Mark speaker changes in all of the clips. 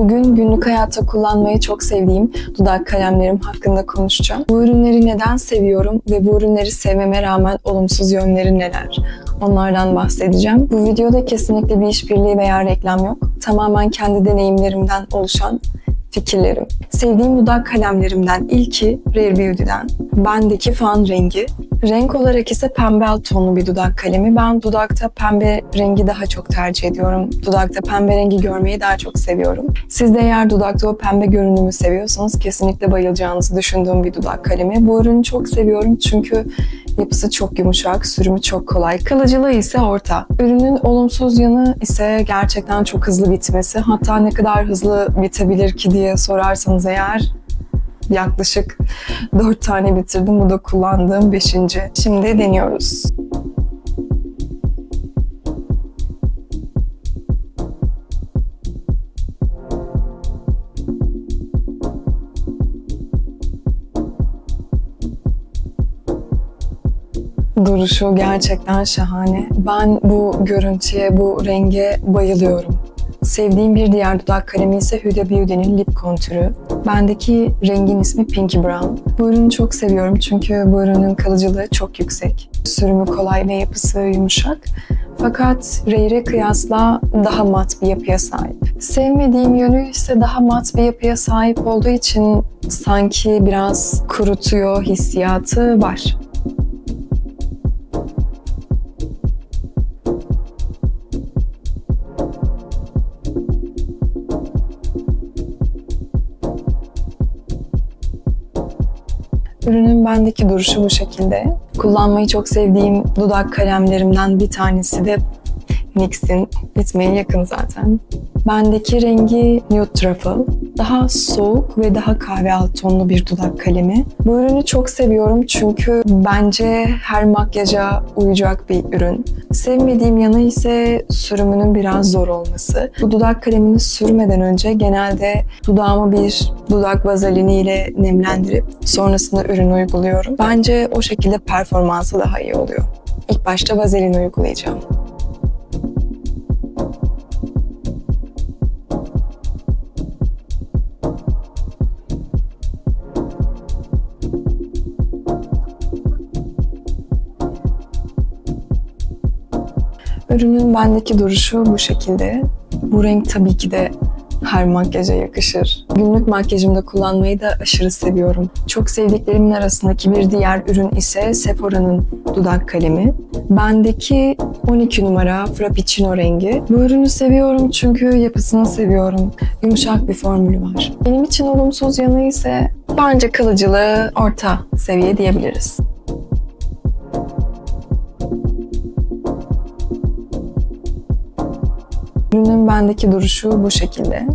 Speaker 1: Bugün günlük hayatta kullanmayı çok sevdiğim dudak kalemlerim hakkında konuşacağım. Bu ürünleri neden seviyorum ve bu ürünleri sevmeme rağmen olumsuz yönleri neler? Onlardan bahsedeceğim. Bu videoda kesinlikle bir işbirliği veya reklam yok. Tamamen kendi deneyimlerimden oluşan fikirlerim. Sevdiğim dudak kalemlerimden ilki Rare Beauty'den. Bendeki fan rengi. Renk olarak ise pembe alt tonlu bir dudak kalemi. Ben dudakta pembe rengi daha çok tercih ediyorum. Dudakta pembe rengi görmeyi daha çok seviyorum. Siz de eğer dudakta o pembe görünümü seviyorsanız kesinlikle bayılacağınızı düşündüğüm bir dudak kalemi. Bu ürünü çok seviyorum çünkü yapısı çok yumuşak, sürümü çok kolay. Kalıcılığı ise orta. Ürünün olumsuz yanı ise gerçekten çok hızlı bitmesi. Hatta ne kadar hızlı bitebilir ki diye sorarsanız eğer yaklaşık 4 tane bitirdim. Bu da kullandığım 5. Şimdi deniyoruz. Duruşu gerçekten şahane. Ben bu görüntüye, bu renge bayılıyorum. Sevdiğim bir diğer dudak kalemi ise Huda Beauty'nin lip kontürü. Bendeki rengin ismi Pinky Brown. Bu ürünü çok seviyorum çünkü bu ürünün kalıcılığı çok yüksek. Sürümü kolay ve yapısı yumuşak. Fakat Rare'e kıyasla daha mat bir yapıya sahip. Sevmediğim yönü ise daha mat bir yapıya sahip olduğu için sanki biraz kurutuyor hissiyatı var. Ürünün bendeki duruşu bu şekilde. Kullanmayı çok sevdiğim dudak kalemlerimden bir tanesi de NYX'in bitmeye yakın zaten. Bendeki rengi Nude Truffle. Daha soğuk ve daha kahve alt tonlu bir dudak kalemi. Bu ürünü çok seviyorum çünkü bence her makyaja uyacak bir ürün. Sevmediğim yanı ise sürümünün biraz zor olması. Bu dudak kalemini sürmeden önce genelde dudağımı bir dudak vazelini ile nemlendirip sonrasında ürünü uyguluyorum. Bence o şekilde performansı daha iyi oluyor. İlk başta vazelin uygulayacağım. Ürünün bendeki duruşu bu şekilde. Bu renk tabii ki de her makyaja yakışır. Günlük makyajımda kullanmayı da aşırı seviyorum. Çok sevdiklerimin arasındaki bir diğer ürün ise Sephora'nın dudak kalemi. Bendeki 12 numara Frappuccino rengi. Bu ürünü seviyorum çünkü yapısını seviyorum. Yumuşak bir formülü var. Benim için olumsuz yanı ise bence kalıcılığı orta seviye diyebiliriz. Ürünün bendeki duruşu bu şekilde.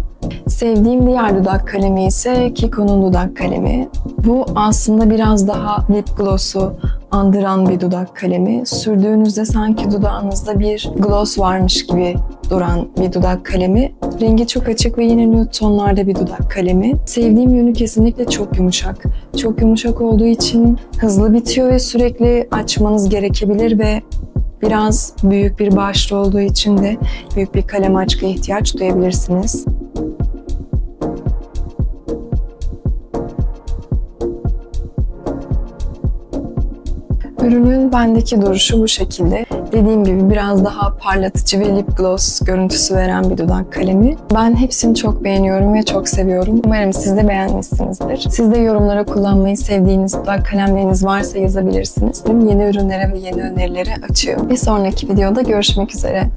Speaker 1: Sevdiğim diğer dudak kalemi ise Kiko'nun dudak kalemi. Bu aslında biraz daha lip gloss'u andıran bir dudak kalemi. Sürdüğünüzde sanki dudağınızda bir gloss varmış gibi duran bir dudak kalemi. Rengi çok açık ve yine nude tonlarda bir dudak kalemi. Sevdiğim yönü kesinlikle çok yumuşak. Çok yumuşak olduğu için hızlı bitiyor ve sürekli açmanız gerekebilir ve Biraz büyük bir başlı olduğu için de büyük bir kalem açkıya ihtiyaç duyabilirsiniz. Ürünün bendeki duruşu bu şekilde. Dediğim gibi biraz daha parlatıcı ve lip gloss görüntüsü veren bir dudak kalemi. Ben hepsini çok beğeniyorum ve çok seviyorum. Umarım siz de beğenmişsinizdir. Siz de yorumlara kullanmayı sevdiğiniz dudak kalemleriniz varsa yazabilirsiniz. Yeni ürünlere ve yeni önerilere açığım. Bir sonraki videoda görüşmek üzere.